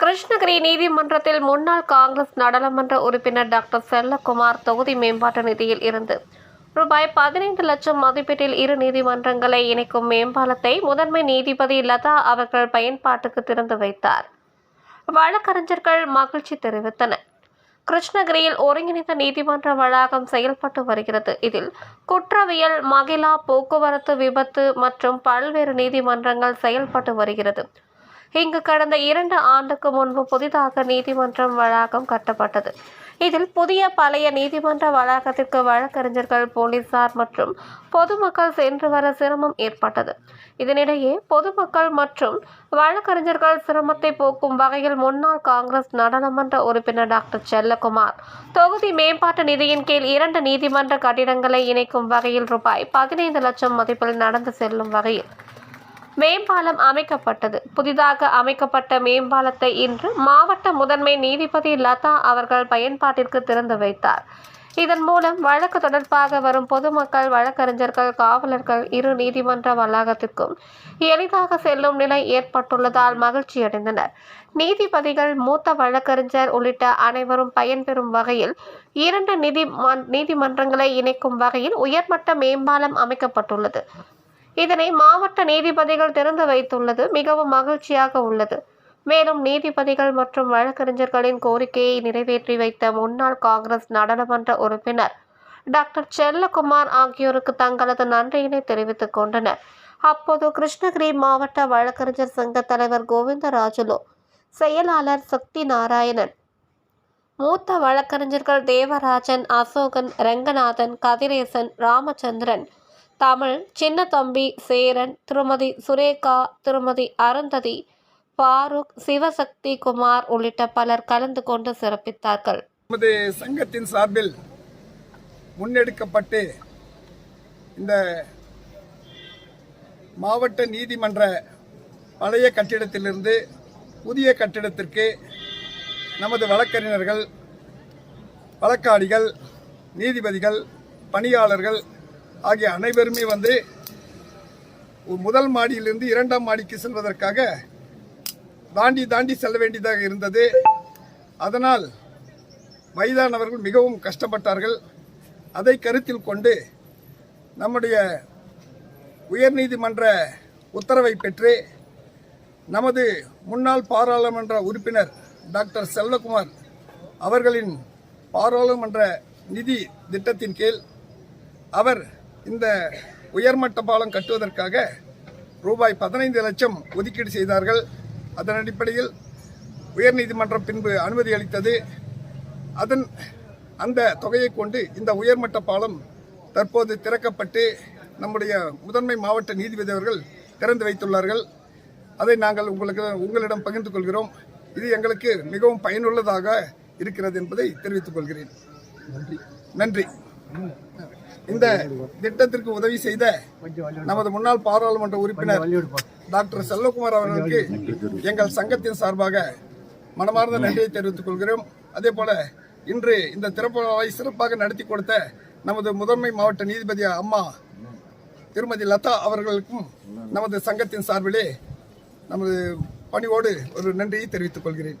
கிருஷ்ணகிரி நீதிமன்றத்தில் முன்னாள் காங்கிரஸ் நாடாளுமன்ற உறுப்பினர் டாக்டர் செல்லகுமார் தொகுதி மேம்பாட்டு நிதியில் இருந்து ரூபாய் பதினைந்து லட்சம் மதிப்பீட்டில் இரு நீதிமன்றங்களை இணைக்கும் மேம்பாலத்தை முதன்மை நீதிபதி லதா அவர்கள் பயன்பாட்டுக்கு திறந்து வைத்தார். வழக்கறிஞர்கள் மகிழ்ச்சி தெரிவித்தனர். கிருஷ்ணகிரியில் ஒருங்கிணைந்த நீதிமன்ற வளாகம் செயல்பட்டு வருகிறது. இதில் குற்றவியல் மகிழா போக்குவரத்து விபத்து மற்றும் பல்வேறு நீதிமன்றங்கள் செயல்பட்டு வருகிறது. இங்கு கடந்த இரண்டு ஆண்டுக்கு முன்பு புதிதாக நீதிமன்றம் வளாகம் கட்டப்பட்டது. இதில் புதிய பழைய நீதிமன்ற வளாகத்திற்கு வழக்கறிஞர்கள் போலீசார் மற்றும் பொதுமக்கள் சென்று வர சிரமம் ஏற்பட்டது. இதனிடையே பொதுமக்கள் மற்றும் வழக்கறிஞர்கள் சிரமத்தை போக்கும் வகையில் முன்னாள் காங்கிரஸ் நாடாளுமன்ற உறுப்பினர் டாக்டர் செல்லகுமார் தொகுதி மேம்பாட்டு நிதியின் கீழ் இரண்டு நீதிமன்ற கட்டிடங்களை இணைக்கும் வகையில் ரூபாய் பதினைந்து லட்சம் மதிப்பில் நடந்து செல்லும் வகையில் மேம்பாலம் அமைக்கப்பட்டது. புதிதாக அமைக்கப்பட்ட மேம்பாலத்தை இன்று மாவட்ட முதன்மை நீதிபதி லதா அவர்கள் பயன்பாட்டிற்கு திறந்து வைத்தார். இதன் மூலம் வழக்கு தொடர்பாக வரும் பொதுமக்கள் வழக்கறிஞர்கள் காவலர்கள் இரு நீதிமன்ற வளாகத்திற்கும் எளிதாக செல்லும் நிலை ஏற்பட்டுள்ளதால் மகிழ்ச்சியடைந்தனர். நீதிபதிகள் மூத்த வழக்கறிஞர் உள்ளிட்ட அனைவரும் பயன்பெறும் வகையில் இரண்டு நீதி நீதிமன்றங்களை இணைக்கும் வகையில் உயர்மட்ட மேம்பாலம் அமைக்கப்பட்டுள்ளது. இதனை மாவட்ட நீதிபதிகள் திறந்து வைத்துள்ளது. மிகவும் மகிழ்ச்சியாக உள்ளது. மேலும் நீதிபதிகள் மற்றும் வழக்கறிஞர்களின் கோரிக்கையை நிறைவேற்றி வைத்த முன்னாள் காங்கிரஸ் நாடாளுமன்ற உறுப்பினர் டாக்டர் செல்லகுமார் ஆகியோருக்கு தங்களது நன்றியினை தெரிவித்துக் கொண்டனர். அப்போது கிருஷ்ணகிரி மாவட்ட வழக்கறிஞர் சங்க தலைவர் கோவிந்தராஜுலு செயலாளர் சக்தி நாராயணன் மூத்த வழக்கறிஞர்கள் தேவராஜன் அசோகன் ரெங்கநாதன் கதிரேசன் ராமச்சந்திரன் தமிழ் சின்னத்தம்பி சேரன் திருமதி சுரேகா திருமதி அருந்ததி ஃபாரூக் சிவசக்தி குமார் உள்ளிட்ட பலர் கலந்து கொண்டு சிறப்பித்தார்கள். நமது சங்கத்தின் சார்பில் முன்னெடுக்கப்பட்டு இந்த மாவட்ட நீதிமன்ற பழைய கட்டிடத்திலிருந்து புதிய கட்டிடத்திற்கு நமது வழக்கறிஞர்கள் வழக்காடிகள் நீதிபதிகள் பணியாளர்கள் ஆகிய அனைவருமே வந்து முதல் மாடியிலிருந்து இரண்டாம் மாடிக்கு செல்வதற்காக தாண்டி தாண்டி செல்ல வேண்டியதாக இருந்தது. அதனால் வயதானவர்கள் மிகவும் கஷ்டப்பட்டார்கள். அதை கருத்தில் கொண்டு நம்முடைய உயர்நீதிமன்ற உத்தரவை பெற்று நமது முன்னாள் பாராளுமன்ற உறுப்பினர் டாக்டர் செல்வகுமார் அவர்களின் பாராளுமன்ற நிதி திட்டத்தின் கீழ் அவர் இந்த உயர்மட்ட பாலம் கட்டுவதற்காக ரூபாய் பதினைந்து லட்சம் ஒதுக்கீடு செய்தார்கள். அதன் அடிப்படையில் உயர்நீதிமன்றம் பின்பு அனுமதி அளித்தது. அதன் அந்த தொகையை கொண்டு இந்த உயர்மட்ட பாலம் தற்போது திறக்கப்பட்டு நம்முடைய முதன்மை மாவட்ட நீதிபதி அவர்கள் திறந்து வைத்துள்ளார்கள். அதை நாங்கள் உங்களுக்கு உங்களிடம் பகிர்ந்து கொள்கிறோம். இது எங்களுக்கு மிகவும் பயனுள்ளதாக இருக்கிறது என்பதை தெரிவித்துக் கொள்கிறேன். நன்றி நன்றி. இந்த திட்டத்திற்கு உதவி செய்த நமது முன்னாள் பாராளுமன்ற உறுப்பினர் டாக்டர் செல்வகுமார் அவர்களுக்கு எங்கள் சங்கத்தின் சார்பாக மனமார்ந்த நன்றியை தெரிவித்துக் கொள்கிறோம். அதே போல இன்று இந்த திறப்பு விழாவை சிறப்பாக நடத்தி கொடுத்த நமது முதன்மை மாவட்ட நீதிபதி அம்மா திருமதி லதா அவர்களுக்கும் நமது சங்கத்தின் சார்பிலே நமது பணிவோடு ஒரு நன்றியை தெரிவித்துக் கொள்கிறேன்.